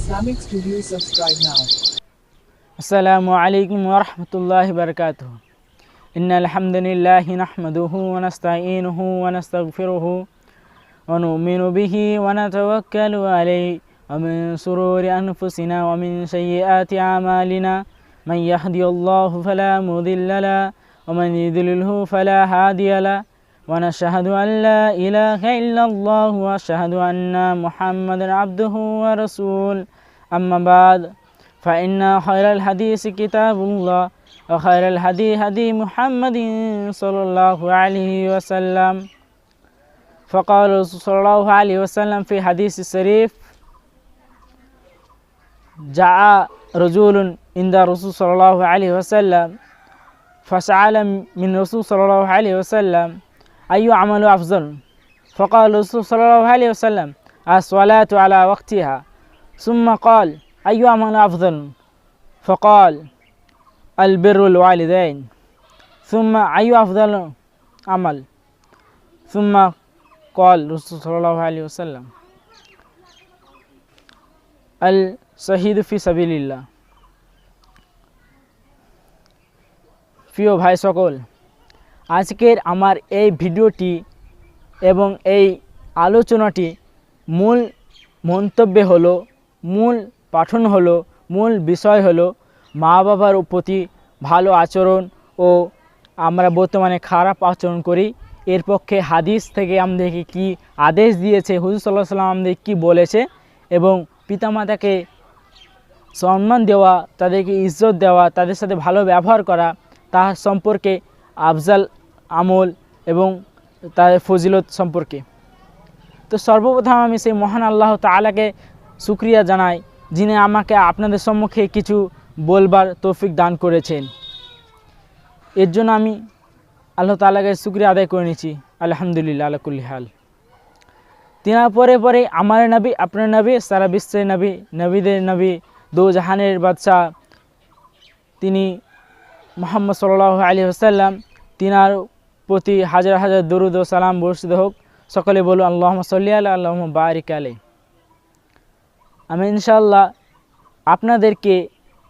Islamic Studio subscribe now. السلام عليكم ورحمة الله وبركاته. إن الحمد لله نحمده ونستعينه ونستغفره ونؤمن به ونتوكل عليه. ومن سرور أنفسنا ومن سيئات أعمالنا من يهدي الله فلا مضل له ومن يضلله فلا هادي له. ونشهد أن لا إله إلا الله وأشهد أن محمدا عبده ورسول. أما بعد فإن خير الحديث كتاب الله وخير الهدي هدي محمد صلى الله عليه وسلم. فقال صلى الله عليه وسلم في حديث الشريف جاء رجل عند الرسول صلى الله عليه وسلم فسأل من الرسول صلى الله عليه وسلم أي عمل أفضل فقال الرسول صلى الله عليه وسلم الصلاة على وقتها ثم قال أي عمل أفضل فقال البر الوالدين ثم أي أفضل عمل ثم قال الرسول صلى الله عليه وسلم الشهيد في سبيل الله প্রিয় ভাই সকল আজকের আমার এই ভিডিওটি এবং এই আলোচনাটি মূল মন্তব্যে হলো, মূল পাঠন হলো, মূল বিষয় হলো মা বাবার প্রতি ভালো আচরণ ও আমরা বর্তমানে খারাপ আচরণ করি। এর পক্ষে হাদিস থেকে আমাদেরকে কি আদেশ দিয়েছে, হুজুর সাল্লাহ সাল্লাম আমাদের কী বলেছে এবং পিতামাতাকে সম্মান দেওয়া, তাদেরকে ইজ্জত দেওয়া, তাদের সাথে ভালো ব্যবহার করা, তার সম্পর্কে আফজাল আমল এবং তাদের ফজিলত সম্পর্কে। তো সর্বপ্রথম আমি সেই মহান আল্লাহ তালাকে শুক্রিয়া জানাই, যিনি আমাকে আপনাদের সম্মুখে কিছু বলবার তৌফিক দান করেছেন। এর জন্য আমি আল্লাহ তালাকে শুক্রিয়া আদায় করে নিচ্ছি। আলহামদুলিল্লাহ আলাকুল্লি হাল। তিনার পরে পরে আমার নবী, আপনার নবী, সারা বিশ্বের নবী, নবীদের নবী দো জাহানের বাদশাহ, তিনি মোহাম্মদ সাল্লাহ আলী হাসাল্লাম তিনার প্রতি হাজার হাজার দরুদ ও সালাম বর্ষিত হোক। সকলে বলুন আল্লাহ সাল্লি আল্লাহ আল্লাহ বারিক আলে আমি ইনশাল্লাহ আপনাদেরকে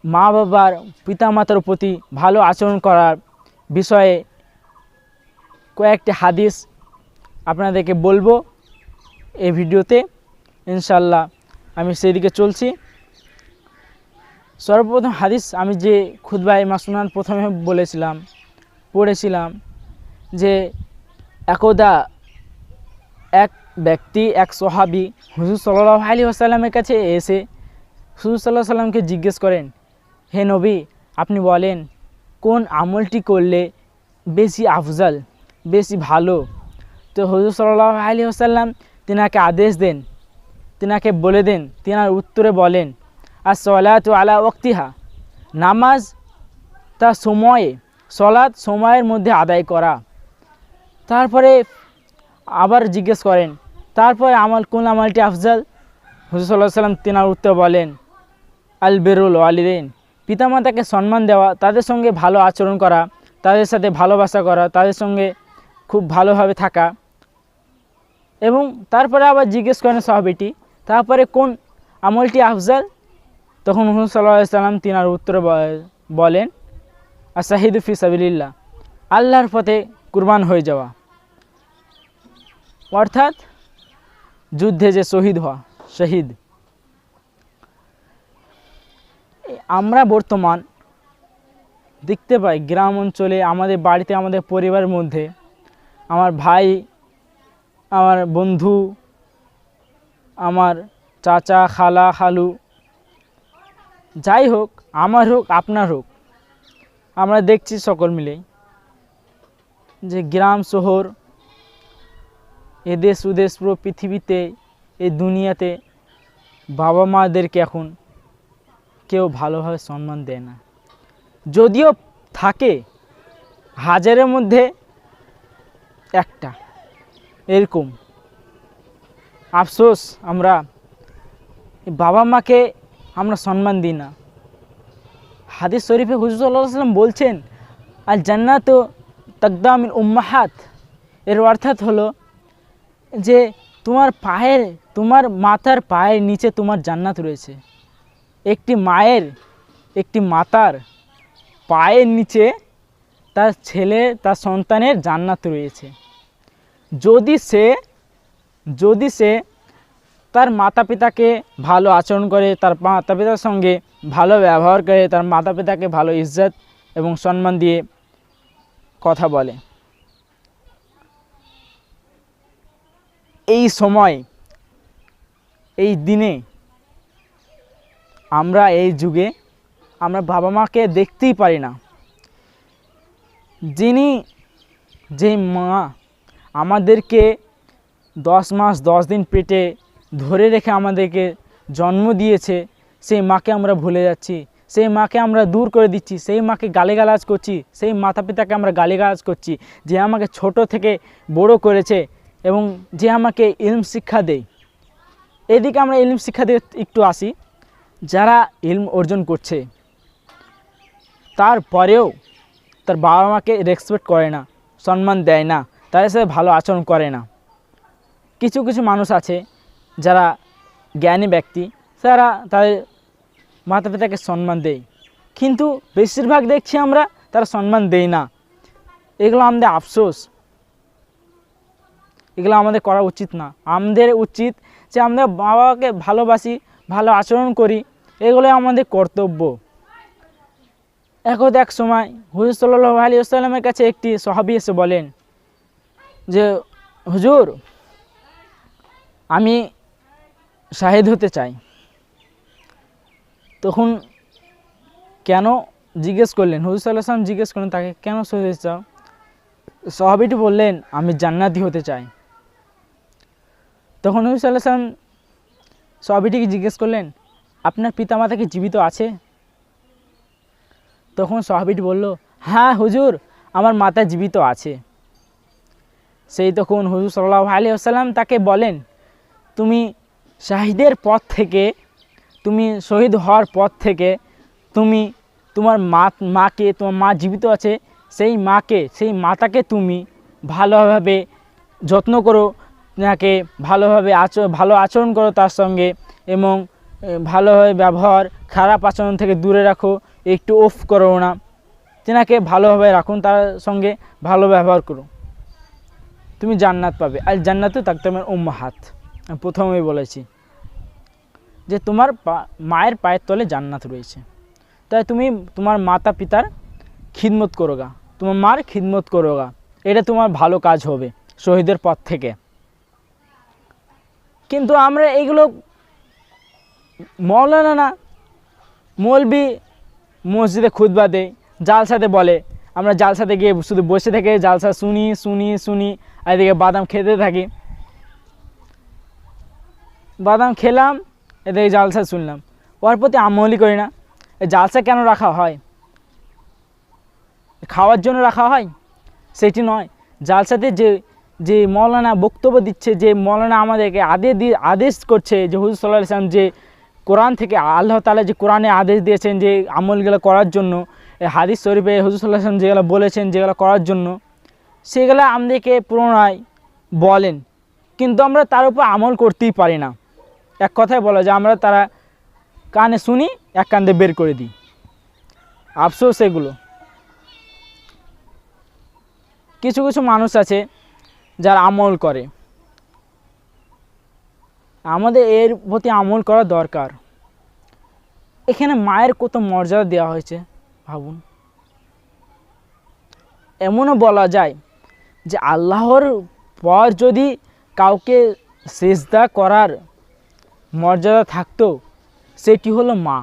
মা বাবার পিতামাতার প্রতি ভালো আচরণ করার বিষয়ে কয়েকটি হাদিস আপনাদেরকে বলব এই ভিডিওতে। ইনশাল্লাহ আমি সেই দিকে চলছি। সর্বপ্রথম হাদিস আমি যে খুদবাই মাসুনান প্রথমে বলেছিলাম, পড়েছিলাম যে একদা এক ব্যক্তি, এক সোহাবি হুজুর সাল্লাহ আলী আসাল্লামের কাছে এসে হুজুর সাল্লাহ সাল্লামকে জিজ্ঞেস করেন, হে নবী, আপনি বলেন, কোন আমলটি করলে বেশি আফজাল, বেশি ভালো? তো হুজুর সাল্লাহ আলী আসাল্লাম তিনাকে আদেশ দেন, তিনাকে বলে দেন, তিনার উত্তরে বলেন আর সলাত আলা ওক্তিহা নামাজ তা সময়ে সলাৎ সময়ের মধ্যে আদায় করা। তারপরে আবার জিজ্ঞেস করেন, তারপরে আমল কোন আমলটি আফজাল? হুজুর সাল্লাহ সাল্লাম তিনার উত্তর বলেন, আল বেরুল আলিদিন পিতামাতাকে সম্মান দেওয়া, তাদের সঙ্গে ভালো আচরণ করা, তাদের সাথে ভালোবাসা করা, তাদের সঙ্গে খুব ভালোভাবে থাকা এবং তারপরে আবার জিজ্ঞেস করেন সাহাবিটি, তারপরে কোন আমলটি আফজাল? তখন হুজুর সাল্লাহ সাল্লাম তিনার উত্তরে বলেন ফি সাবিল্লাহ আল্লাহর পথে কুরবান হয়ে যাওয়া। অর্থাৎ যুদ্ধে যে শহীদ হওয়া, শহীদ। আমরা বর্তমান দেখতে পাই গ্রাম অঞ্চলে, আমাদের বাড়িতে, আমাদের পরিবারের মধ্যে আমার ভাই, আমার বন্ধু, আমার চাচা, খালা, খালু, যাই হোক, আমার হোক, আপনার হোক, আমরা দেখছি সকল মিলেই যে গ্রাম, শহর এদেশ উদেশ পুরো পৃথিবীতে এই দুনিয়াতে বাবা মাদেরকে এখন কেউ ভালোভাবে সম্মান দেয় না। যদিও থাকে, হাজারের মধ্যে একটা, এরকম। আফসোস, আমরা বাবা মাকে আমরা সম্মান দিই না। হাদিস শরীফে হুজুর সাল্লাম বলছেন আর জান্নাত তকদামিন উম্মাহাত। এর অর্থাৎ হলো যে তোমার পায়ের, তোমার মাথার পায়ের নিচে তোমার জান্নাত রয়েছে। একটি মায়ের, একটি মাতার পায়ের নিচে তার ছেলে, তার সন্তানের জান্নাত রয়েছে। যদি সে যদি সে তার মাতা পিতাকে ভালো আচরণ করে, তার মাতা পিতার সঙ্গে ভালো ব্যবহার করে, তার মাতা পিতাকে ভালো ইজ্জত এবং সম্মান দিয়ে কথা বলে। এই সময়, এই দিনে আমরা এই যুগে আমরা বাবা মাকে দেখতেই পারি না। যিনি যে মা আমাদেরকে দশ মাস, দশ দিন পেটে ধরে রেখে আমাদেরকে জন্ম দিয়েছে, সেই মাকে আমরা ভুলে যাচ্ছি। সেই মাকে আমরা দূর করে দিচ্ছি। সেই মাকে গালিগালাজ করছি। সেই মাতা পিতাকে আমরা গালিগালাজ করছি। যে আমাকে ছোট থেকে বড় করেছে। এবং যে আমাকে ইলম শিক্ষা দেয়। এদিকে আমরা ইলম শিক্ষা দিয়ে একটু আসি। যারা ইলম অর্জন করছে, তারপরেও তার বাবা মাকে রেসপেক্ট করে না, সম্মান দেয় না, তাদের সাথে ভালো আচরণ করে না। কিছু কিছু মানুষ আছে যারা জ্ঞানী ব্যক্তি, তারা তাদের মাতা পিতাকে সম্মান দেয়। কিন্তু বেশিরভাগ দেখছি আমরা তারা সম্মান দেয় না। এগুলো আমাদের আফসোস। এগুলো আমাদের করা উচিত না। আমাদের উচিত যে আমরা বাবাকে ভালোবাসি, ভালো আচরণ করি, এগুলো আমাদের কর্তব্য। একদ এক সময় হুজুর সাল্লাহ আলী আসসালামের কাছে একটি সহাবি এসে বলেন যে, হুজুর, আমি শাহেদ হতে চাই। তখন কেন জিজ্ঞেস করলেন? হুজুর সাল্লাহ সাল্লাম জিজ্ঞেস করলেন, তাকে কেন শহীদ চাও? সহাবিটি বললেন, আমি জান্নাতি হতে চাই। তখন হুজুর সাল্লাহ সাল্লাম সহাবিটিকে জিজ্ঞেস করলেন, আপনার পিতামাতা কি জীবিত আছে? তখন সাহাবিটি বলল হ্যাঁ হুজুর, আমার মাতা জীবিত আছে। সেই তখন হুজুর সাল্লাহ আলী আসাল্লাম তাকে বলেন, তুমি শাহিদের পথ থেকে, তুমি শহীদ হওয়ার পথ থেকে, তুমি তোমার মা, মাকে, তোমার মা জীবিত আছে, সেই মাকে, সেই মাতাকে তুমি ভালোভাবে যত্ন করো তাকে ভালোভাবে আচ ভালো আচরণ করো তার সঙ্গে এবং ভালোভাবে ব্যবহার, খারাপ আচরণ থেকে দূরে রাখো, একটু অফ করো না। তেনাকে ভালোভাবে রাখুন তার সঙ্গে ভালো ব্যবহার করো। তুমি জান্নাত পাবে। আর জান্নাতে থাকতে আমার উম্মাহাত প্রথমেই বলেছি যে তোমার মায়ের পায়ের তলে জান্নাত রয়েছে। তাই তুমি তোমার মাতা পিতার খিদমত করোগা তোমার মার খিদমত করোগা এটা তোমার ভালো কাজ হবে শহীদের পথ থেকে। কিন্তু আমরা এইগুলো মৌলানা না, মৌলবি মসজিদে খুতবা দেয়, জালসাতে বলে। আমরা জালসাতে গিয়ে শুধু বসে থেকে জালসা শুনি শুনি শুনি, আর এদিকে বাদাম খেতে থাকি। বাদাম খেলাম, এদিকে জালসা শুনলাম। ওর প্রতি আমলই করি না। জালসা কেন রাখা হয়? খাওয়ার জন্য রাখা হয়? সেটি নয়। জালসাতে যে যে মৌলানা বক্তব্য দিচ্ছে, যে মৌলানা আমাদেরকে দিয়ে আদেশ করছে যে হুজুর সাল্লাহ ইসলাম যে কোরআন থেকে আল্লাহ তালা যে কোরআনে আদেশ দিয়েছেন যে আমলগুলো করার জন্য হাদিস শরীফে হুজুর সাল্লাহ ইসলাম যেগুলো বলেছেন, যেগুলো করার জন্য, সেগুলো আমাদেরকে পুনরায় বলেন। কিন্তু আমরা তার উপর আমল করতেই পারি না। এক কথায় বলা যে আমরা তারা কানে শুনি, এক কান্দে বের করে দিই। আফসোস এগুলো। কিছু কিছু মানুষ আছে যারা আমল করে। আমাদের এর প্রতি আমল করা দরকার। এখানে মায়ের কত মর্যাদা দেওয়া হয়েছে, ভাবুন। এমনও বলা যায় যে আল্লাহর পর যদি কাউকে সেজদা করার মর্যাদা থাকতো, সেটি হলো মা।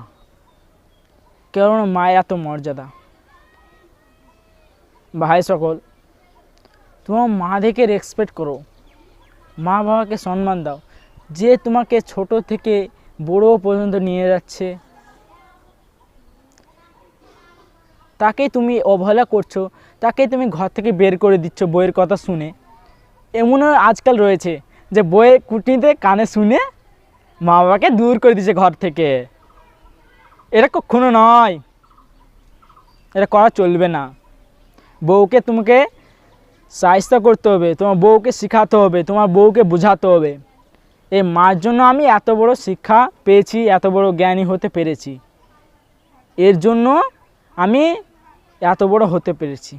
কেননা মায়ের এত মর্যাদা। ভাই সকল তোমার মা দেখে রেসপেক্ট করো। মা বাবাকে সম্মান দাও। যে তোমাকে ছোট থেকে বড় পর্যন্ত নিয়ে যাচ্ছে, তাকে তুমি অবহেলা করছ, তাকে তুমি ঘর থেকে বের করে দিচ্ছ বইয়ের কথা শুনে। এমনও আজকাল রয়েছে যে বইয়ের কুটিতে কানে শুনে মা বাবাকে দূর করে দিচ্ছে ঘর থেকে। এটা কখনো নয়। এটা করা চলবে না। বউকে তোমাকে সাহিস্তা করতে হবে, তোমার বউকে শেখাতে হবে, তোমার বউকে বোঝাতে হবে। এই মার জন্য আমি এত বড় শিক্ষা পেয়েছি, এত বড় জ্ঞানী হতে পেরেছি। এর জন্য আমি এত বড় হতে পেরেছি।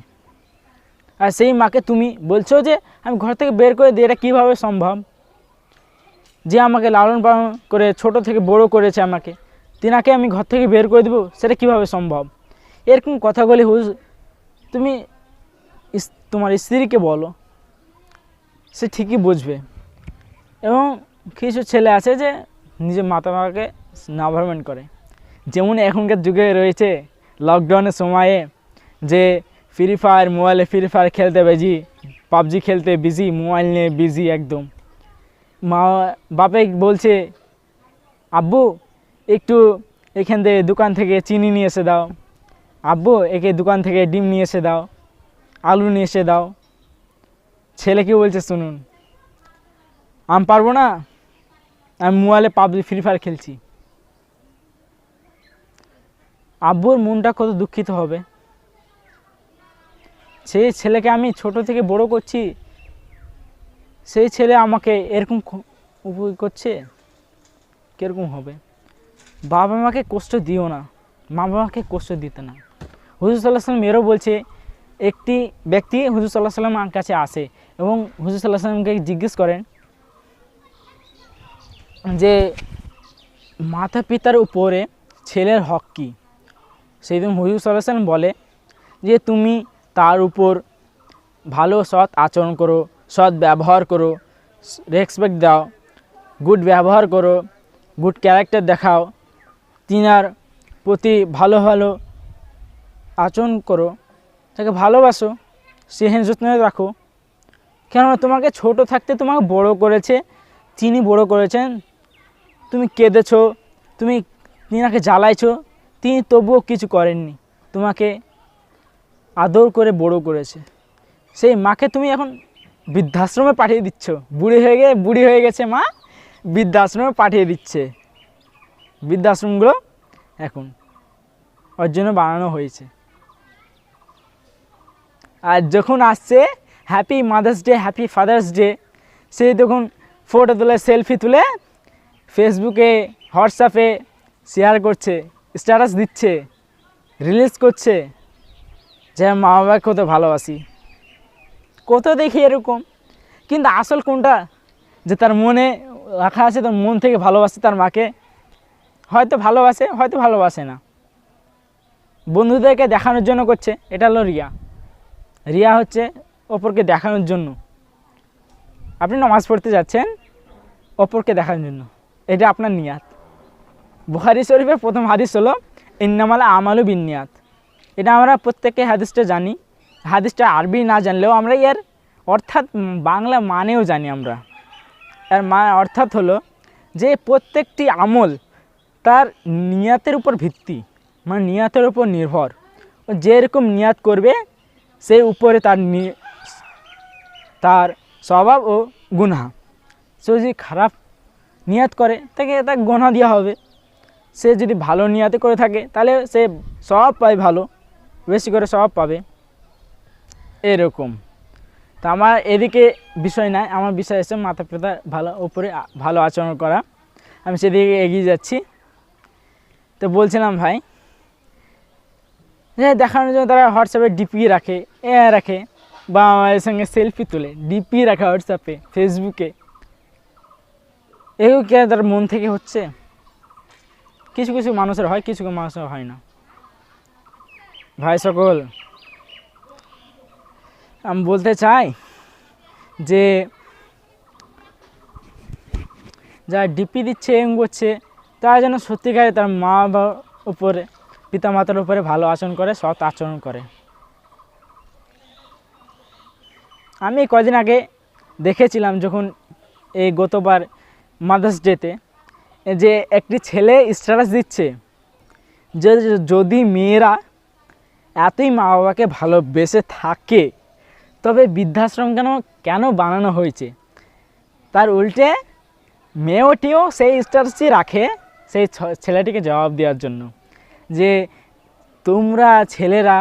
আর সেই মাকে তুমি বলছো যে, আমি ঘর থেকে বের করে দিই, এটা কীভাবে সম্ভব? যে আমাকে লালন পালন করে, ছোট থেকে বড় করেছে আমাকে। তিনাকে আমি ঘর থেকে বের করে দেবো, সেটা কীভাবে সম্ভব? এরকম কথাগুলি হুজ তুমি তোমার স্ত্রীকে বলো, সে ঠিকই বুঝবে। এবং কিছু ছেলে আছে যে নিজের মাতা মাকে নাভারমেন্ট করে। যেমন এখনকার যুগে রয়েছে লকডাউনের সময়ে যে ফ্রি ফায়ার মোবাইলে ফ্রি ফায়ার খেলতে বেজি, পাবজি খেলতে বিজি মোবাইল নিয়ে বিজি একদম। মা বাপে বলছে, আব্বু, একটু এখান থেকে দোকান থেকে চিনি নিয়ে এসে দাও। আব্বু, একে দোকান থেকে ডিম নিয়ে এসে দাও। আলু নিয়ে এসে দাও। ছেলে কি বলছে, শুনুন, আমি পারব না? আমি মোবাইলে পাবজি, ফ্রি ফায়ার খেলছি। আব্বুর মনটা কত দুঃখিত হবে। সেই ছেলেকে আমি ছোট থেকে বড় করছি। সেই ছেলে আমাকে এরকম উপভোগ করছে? কীরকম হবে? বাবা মাকে কষ্ট দিও না। মা বাবাকে কষ্ট দিতে না। হুজুর সাল্লাহ সাল্লাম এরও বলছে একটি ব্যক্তি হুজুর সাল্লাহ সাল্লামের কাছে আসে এবং হুজুর সাল্লাহ সাল্লামকে জিজ্ঞেস করেন যে মাতা পিতার উপরে ছেলের হক কী? সেই দিন হুজুর সাল্লাহ সাল্লাম বলে যে, তুমি তার উপর ভালো সৎ আচরণ করো, সৎ ব্যবহার করো, রেসপেক্ট দাও, গুড ব্যবহার করো, গুড ক্যারেক্টার দেখাও, তিনার প্রতি ভালো ভালো আচরণ করো। তাকে ভালোবাসো সেহেন যত্নে রাখো। কেননা তোমাকে ছোট থাকতে তোমাকে বড় করেছে, তিনি বড় করেছেন। তুমি কেঁদেছ, তুমি তিনাকে জ্বালাইছ, তিনি তবুও কিছু করেননি। তোমাকে আদর করে বড় করেছে। সেই মাকে তুমি এখন বৃদ্ধাশ্রমে পাঠিয়ে দিচ্ছ। বুড়ি হয়ে গিয়ে বুড়ি হয়ে গেছে মা, বৃদ্ধাশ্রমে পাঠিয়ে দিচ্ছে। বৃদ্ধাশ্রমগুলো এখন ওর জন্য বানানো হয়েছে। আর যখন আসছে happy mother's day happy father's day সেই তখন ফটো তুলে সেলফি তুলে ফেসবুকে হোয়াটসঅ্যাপে শেয়ার করছে স্ট্যাটাস দিচ্ছে রিলিজ করছে। যে মা বাবাকে কত ভালোবাসি। কত দেখি এরকম। কিন্তু আসল কোনটা? যে তার মনে রাখা আছে, তার মন থেকে ভালোবাসে তার মাকে। হয়তো ভালোবাসে হয়তো ভালোবাসে না। বন্ধুদেরকে দেখানোর জন্য করছে, এটা হলো রিয়া। রিয়া হচ্ছে অপরকে দেখানোর জন্য। আপনি নামাজ পড়তে যাচ্ছেন, অপরকে দেখানোর জন্য। এটা আপনার নিয়াত। বুহারি শরীফের প্রথম হাদিস হলো, ইন্নামালা আমালু বিন নিয়াত এটা আমরা প্রত্যেকে হাদিসটা জানি। হাদিসটা আরবি না জানলেও আমরা এর অর্থাৎ বাংলা মানেও জানি আমরা। এর মা, অর্থাৎ হলো যে প্রত্যেকটি আমল তার নিয়াতের উপর ভিত্তি মানে নিয়াতের উপর নির্ভর। যেরকম নিয়াত করবে সেই উপরে তার তার স্বভাব ও গুনাহ। সে যদি খারাপ নিয়াত করে, তাকে তাকে গোনা দেওয়া হবে। সে যদি ভালো নিয়াতে করে থাকে, তাহলে সে স্বভাব পায় ভালো। বেশি করে স্বভাব পাবে। এরকম। তা আমার এদিকে বিষয় নাই। আমার বিষয় এসে মাতা পিতা ভালো, উপরে ভালো আচরণ করা। আমি সেদিকে এগিয়ে যাচ্ছি। তো বলছিলাম ভাই দেখানোর জন্য তারা হোয়াটসঅ্যাপে ডিপি রাখে এ রাখে, বা আমাদের সঙ্গে সেলফি তোলে। ডিপি রাখে হোয়াটসঅ্যাপে ফেসবুকে এগুলো কি তার মন থেকে হচ্ছে? কিছু কিছু মানুষের হয়, কিছু কিছু মানুষের হয় না। ভাই সকল, আমি বলতে চাই যে, যারা ডিপি দিচ্ছে এম করছে, তারা যেন সত্যিকারে তার মা বাবার উপরে পিতা মাতার উপরে ভালো আচরণ করে, সৎ আচরণ করে। আমি কদিন আগে দেখেছিলাম যখন এই গতবার মাদার্স ডেতে যে একটি ছেলে স্ট্যাটাস দিচ্ছে যে যদি মেয়েরা এতই মা বাবাকে ভালোবেসে থাকে, তবে বৃদ্ধাশ্রম কেন কেন বানানো হয়েছে? তার উল্টে মেয়েটিও সেই স্ট্যাটাসই রাখে সেই ছেলেটিকে জবাব দেওয়ার জন্য। যে তোমরা ছেলেরা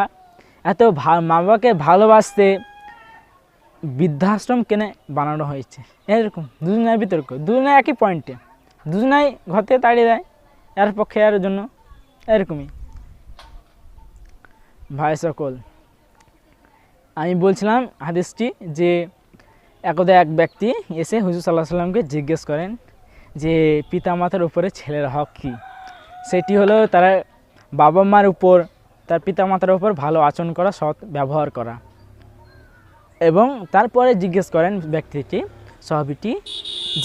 এত মা বাবাকে ভালোবাসতে বৃদ্ধাশ্রম কেনে বানানো হয়েছে। এরকম, দুজনের বিতর্ক দুজনে একই পয়েন্টে দুজনাই ঘর থেকে তাড়িয়ে দেয়, এর পক্ষে এর জন্য, এরকমই। ভাই সকল, আমি বলছিলাম হাদিসটি যে একদা এক ব্যক্তি এসে হুজুর সাল্লাহ সাল্লামকে জিজ্ঞেস করেন যে পিতামাতার উপরে ছেলের হক কী? সেটি হলো তারা বাবা মার উপর, তার পিতামাতার উপর ভালো আচরণ করা সৎ ব্যবহার করা। এবং তারপরে জিজ্ঞেস করেন ব্যক্তিটি, সহবিটি,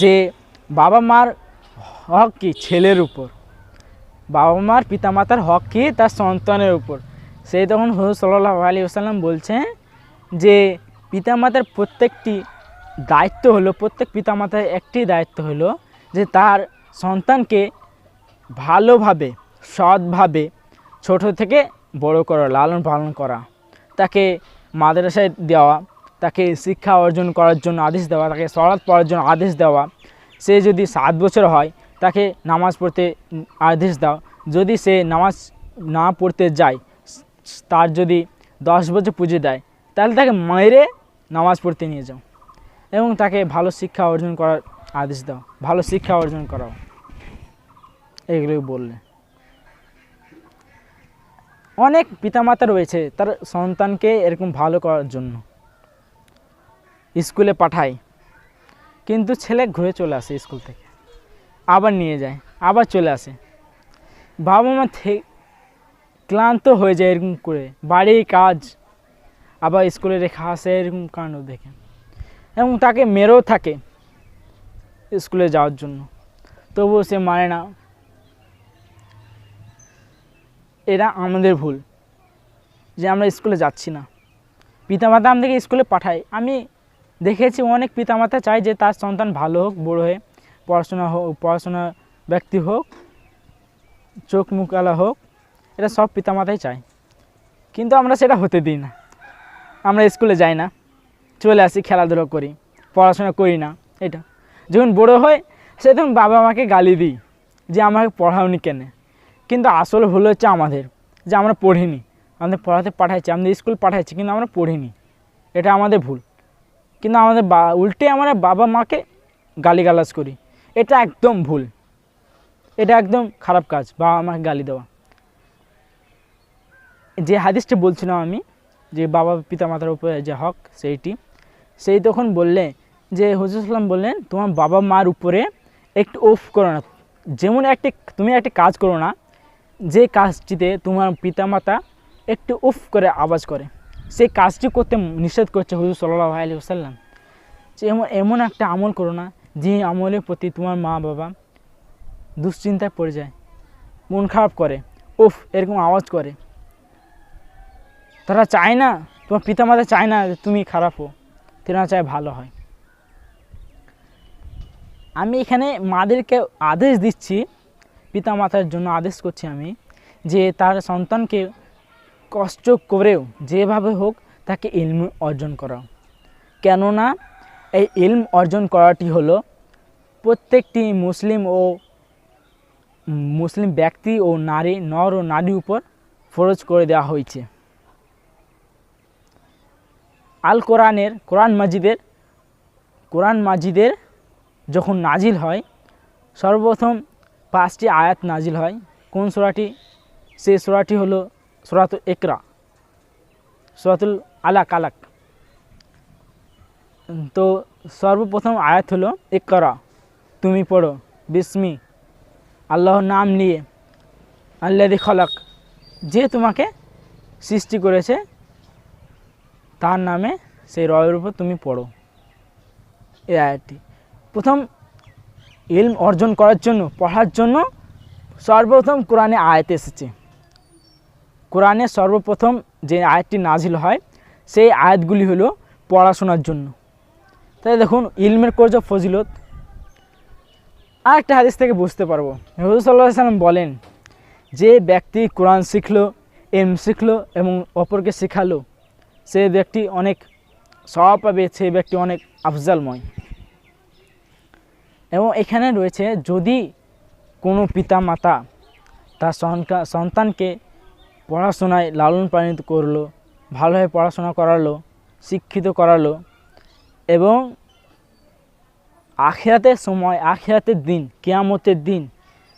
যে বাবা মার হক কী ছেলের উপর? বাবা মার পিতামাতার হক কী তার সন্তানের উপর? সেই তখন হুজুর সাল্লাহ আলী আসাল্লাম বলছেন যে পিতামাতার প্রত্যেকটি দায়িত্ব হলো, প্রত্যেক পিতামাতার একটি দায়িত্ব হলো যে তার সন্তানকে ভালোভাবে সৎভাবে ছোট থেকে বড় করা, লালন পালন করা, তাকে মাদ্রাসায় দেওয়া, তাকে শিক্ষা অর্জন করার জন্য আদেশ দেওয়া, তাকে সলাৎ পড়ার জন্য আদেশ দেওয়া। সে যদি সাত বছর হয়, তাকে নামাজ পড়তে আদেশ দাও। যদি সে নামাজ না পড়তে যায়, তার যদি দশ বছর পুজো দেয়, তাহলে তাকে মেরে নামাজ পড়তে নিয়ে যাও এবং তাকে ভালো শিক্ষা অর্জন করার আদেশ দাও, ভালো শিক্ষা অর্জন করাও। এগুলোই বললে। অনেক পিতামাতা রয়েছে, তার সন্তানকে এরকম ভালো করার জন্য। স্কুলে পাঠায়, কিন্তু ছেলে ঘুরে চলে আসে স্কুল থেকে। আবার নিয়ে যায়, আবার চলে আসে। বাবা মা ক্লান্ত হয়ে যায় এরকম করে। বাড়ির কাজ, আবার স্কুলে রেখে আসে এরকম কাণ্ড দেখে। এবং তাকে মেরেও থাকে স্কুলে যাওয়ার জন্য। তবুও সে মানে না। এরা আমাদের ভুল, যে আমরা স্কুলে যাচ্ছি না। পিতামাতা আমাদেরকে স্কুলে পাঠায়। আমি দেখেছি অনেক পিতামাতা চায় যে তার সন্তান ভালো হোক, বড় হয়ে পড়াশোনা হোক, পড়াশোনা ব্যক্তি হোক, চোখ মুখ আলা হোক এটা সব পিতামাতাই চায়। কিন্তু আমরা সেটা হতে দিই না। আমরা স্কুলে যাই না, চলে আসি, খেলাধুলো করি, পড়াশোনা করি না, এটা। যখন বড় হয় সে তখন বাবা মাকে গালি দিই, যে আমাকে পড়াওনি কেন? কিন্তু আসল ভুল হচ্ছে আমাদের, যে আমরা পড়িনি। আমাদের পড়াতে পাঠাইছি, আমাদের স্কুল পাঠাইছি, কিন্তু আমরা পড়িনি। এটা আমাদের ভুল। কিন্তু আমাদের বা, উল্টে আমরা বাবা মাকে গালিগালাজ করি। এটা একদম ভুল। এটা একদম খারাপ কাজ, বাবা মাকে গালি দেওয়া। যে হাদিসটা বলছিলাম আমি, যে বাবা পিতা মাতার উপরে যে হক, সেইটি। সেই তখন বললে, যে হুজুর সাল্লাম বললেন, তোমার বাবা মার উপরে একটু অফ করো না। যেমন একটি, তুমি একটি কাজ করো না যে কাজটিতে তোমার পিতামাতা একটু উফ করে আওয়াজ করে, সেই কাজটি করতে নিষেধ করছে হুজুর সাল্লাহ আলী সাল্লাম যে এমন এমন একটা আমল করো না, যে আমলের প্রতি তোমার মা বাবা দুশ্চিন্তায় পড়ে যায়, মন খারাপ করে, উফ, এরকম আওয়াজ করে। তারা চায় না, তোমার পিতামাতা চায় না যে তুমি খারাপ হো তারা চায় ভালো হয়। আমি এখানে মাদেরকে আদেশ দিচ্ছি পিতামাতার জন্য আদেশ করছি আমি যে তার সন্তানকে কষ্ট করেও যেভাবে হোক তাকে ইলম অর্জন করা কেননা এই ইলম অর্জন করাটি হলো প্রত্যেকটি মুসলিম ও মুসলিম ব্যক্তি ও নারী, নর ও নারীর উপর ফরজ করে দেওয়া হয়েছে। আল কোরআনের, কোরআন মাজিদের কোরআন মাজিদের যখন নাজিল হয়, সর্বপ্রথম পাঁচটি আয়াত নাজিল হয়। কোন সোরাটি? সেই সোরাটি হলো সোরাতুল একরা সোরাতুল আলাক আলাক। তো সর্বপ্রথম আয়াত হলো একরা তুমি পড়ো, বিস্মি, আল্লাহর নাম নিয়ে আল্লাদি খলাক, যে তোমাকে সৃষ্টি করেছে, তার নামে সেই রয়ের উপর তুমি পড়ো। এই আয়াতটি। প্রথম ইলম অর্জন করার জন্য, পড়ার জন্য সর্বপ্রথম কোরআনে আয়াত এসেছে। কোরআনে সর্বপ্রথম যে আয়াতটি নাজিল হয়, সেই আয়াতগুলি হলো পড়াশোনার জন্য। তাই দেখুন, ইলমের কোর্জ ফজিলত। আর একটা হাদিস থেকে বুঝতে পারব। হজুর সাল্লাহ সাল্লাম বলেন, যে ব্যক্তি কোরআন শিখলো এম শিখলো এবং অপরকে শেখালো, সে ব্যক্তি অনেক স্বভাব পাবে সেই ব্যক্তি অনেক আফজালময়। এবং এখানে রয়েছে, যদি কোনো পিতা মাতা তার সন্তা- সন্তানকে পড়াশোনায় লালন পালিত করল, ভালোভাবে পড়াশোনা করালো, শিক্ষিত করালো এবং আখেরাতের সময়, আখেরাতের দিন, কেয়ামতের দিন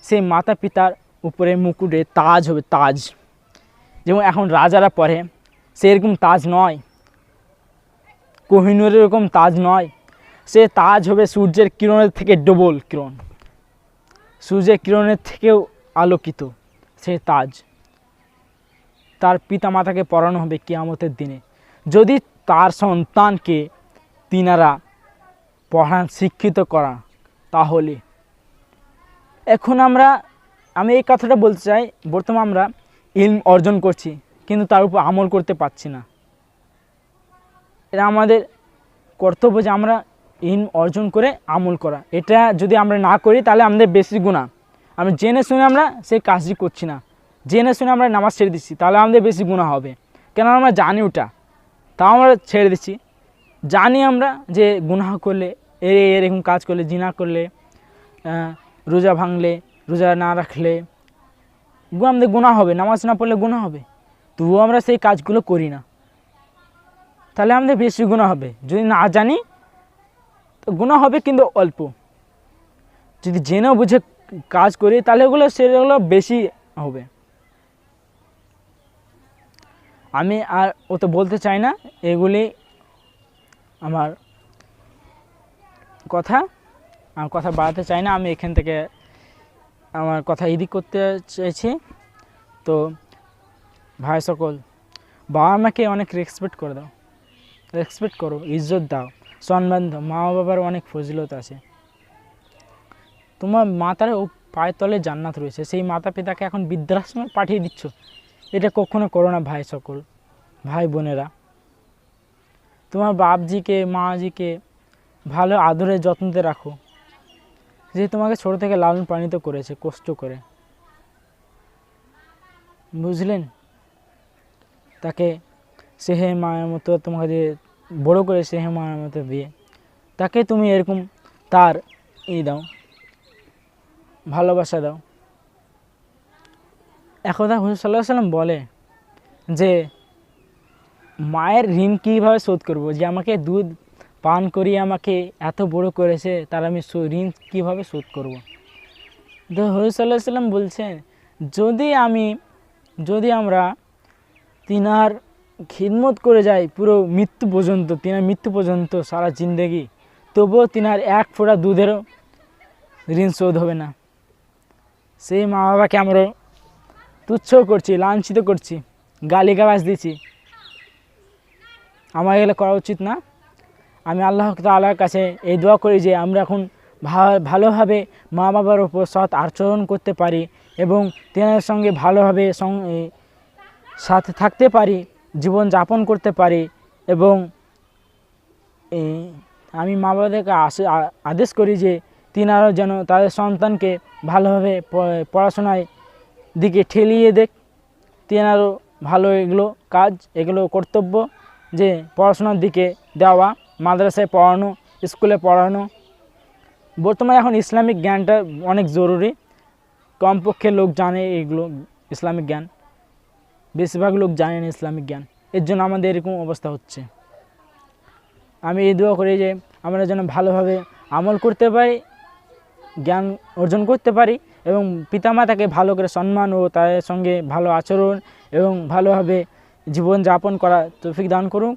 সেই মাতা পিতার উপরে মুকুটে তাজ হবে, তাজ। যেমন এখন রাজারা পরে সেরকম তাজ নয়। কোহিনুরের এরকম তাজ নয়। সে তাজ হবে সূর্যের কিরণের থেকে ডবল কিরণ। সূর্যের কিরণের থেকেও আলোকিত, সে তাজ। তার পিতা মাতাকে পড়ানো হবে কিয়ামতের দিনে। যদি তার সন্তানকে তিনারা পড়ান, শিক্ষিত করা তাহলে। এখন আমরা, আমি এই কথাটা বলতে চাই, বর্তমান আমরা ইলম অর্জন করছি, কিন্তু তার উপর আমল করতে পারছি না। এটা আমাদের কর্তব্য যে আমরা ইলম অর্জন করে আমল করা। এটা যদি আমরা না করি, তাহলে আমাদের বেশি গুণা আমরা জেনে শুনে আমরা সেই কাজটি করছি না। জেনে শুনে আমরা নামাজ ছেড়ে দিচ্ছি, তাহলে আমাদের বেশি গুণা হবে। কেন আমরা জানি ওটা। তাও আমরা ছেড়ে দিচ্ছি। জানি আমরা যে গুনাহ করলে, এর এরকম কাজ করলে, জিনা করলে রোজা ভাঙলে, রোজা না রাখলে আমাদের গুণা হবে। নামাজ না পড়লে গুণা হবে। তবুও আমরা সেই কাজগুলো করি না। তাহলে আমাদের বেশি গুণা হবে। যদি না জানি গুণা হবে কিন্তু অল্প। যদি জেনেও বুঝে কাজ করি, তাহলে ওগুলো সেগুলো বেশি হবে। আমি আর ও তো বলতে চাই না, এগুলি আমার কথা। আমার কথা বাড়াতে চাই না, আমি এখান থেকে আমার কথা এদিক করতে চাইছি। তো ভাই সকল বাবা মাকে অনেক রেসপেক্ট করে দাও। রেসপেক্ট করো, ইজ্জত দাও। সম্মান মা বাবার অনেক ফজিলত আছে। তোমার মাতার ও পায়ের তলে জান্নাত রয়েছে, সেই মাতা পিতাকে এখন বৃদ্ধাশ্রমে পাঠিয়ে দিচ্ছ। এটা কখনো করো না ভাই সকল, ভাই বোনেরা। তোমার বাপজিকে, মাজিকে ভালো আদরে যত্নতে রাখো। যে তোমাকে ছোট থেকে লালন পালিত করেছে, কষ্ট করে। বুঝলেন? তাকে সেহে মায়ের মতো তোমাকে যে বড়ো করে সেহে মায়ের মতো বিয়ে তাকে তুমি এরকম তার ই দাও, ভালোবাসা দাও। একদা হুজুর সাল্লাহ সাল্লাম বলে যে, মায়ের ঋণ কীভাবে শোধ করব? যে আমাকে দুধ পান করিয়ে আমাকে এত বড় করেছে, তার আমি ঋণ কীভাবে শোধ করব? তো হজরত সাল্লাহ সাল্লাম বলছেন, যদি আমি, যদি আমরা তিনার খিদমত করে যায় পুরো মৃত্যু পর্যন্ত, তিনার মৃত্যু পর্যন্ত সারা জিন্দেগি। তবুও তিনার এক ফোঁটা দুধেরও ঋণ শোধ হবে না। সেই মা বাবাকে আমরা তুচ্ছ করছি, লাঞ্ছিত করছি গালি গালাজ দিচ্ছি। আমার এগুলো করা উচিত না। আমি আল্লাহ তাআলার কাছে এই দোয়া করি যে আমরা এখন ভালোভাবে মা বাবার ওপর সৎ আচরণ করতে পারি এবং তেনার সঙ্গে ভালোভাবে সাথে থাকতে পারি। জীবন যাপন করতে পারি এবং আমি মা বাবাদেরকে আদেশ করি যে তিনারাও যেন তাদের সন্তানকে ভালোভাবে পড়াশোনায় দিকে ঠেলিয়ে দেখ। তেনারও ভালো এগুলো কাজ, এগুলো কর্তব্য যে পড়াশোনার দিকে দেওয়া, মাদ্রাসায় পড়ানো, স্কুলে পড়ানো। বর্তমানে এখন ইসলামিক জ্ঞানটা অনেক জরুরি। কমপক্ষে লোক জানে এগুলো ইসলামিক জ্ঞান। বেশিরভাগ লোক জানে না ইসলামিক জ্ঞান। এর জন্য আমাদের এরকম অবস্থা হচ্ছে। আমি এই দোয়া করি যে আমরা যেন ভালোভাবে আমল করতে পারি, জ্ঞান অর্জন করতে পারি এবং পিতামাতাকে ভালো করে সম্মান ও তাদের সঙ্গে ভালো আচরণ এবং ভালোভাবে জীবনযাপন করা তৌফিক দান করুন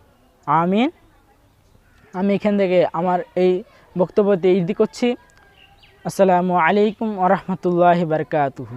আমিন। আমি এখান থেকে আমার এই বক্তব্যতে ইদি করছি। আসসালামু আলাইকুম আ রহমতুল্লাহ বারকাতুহু।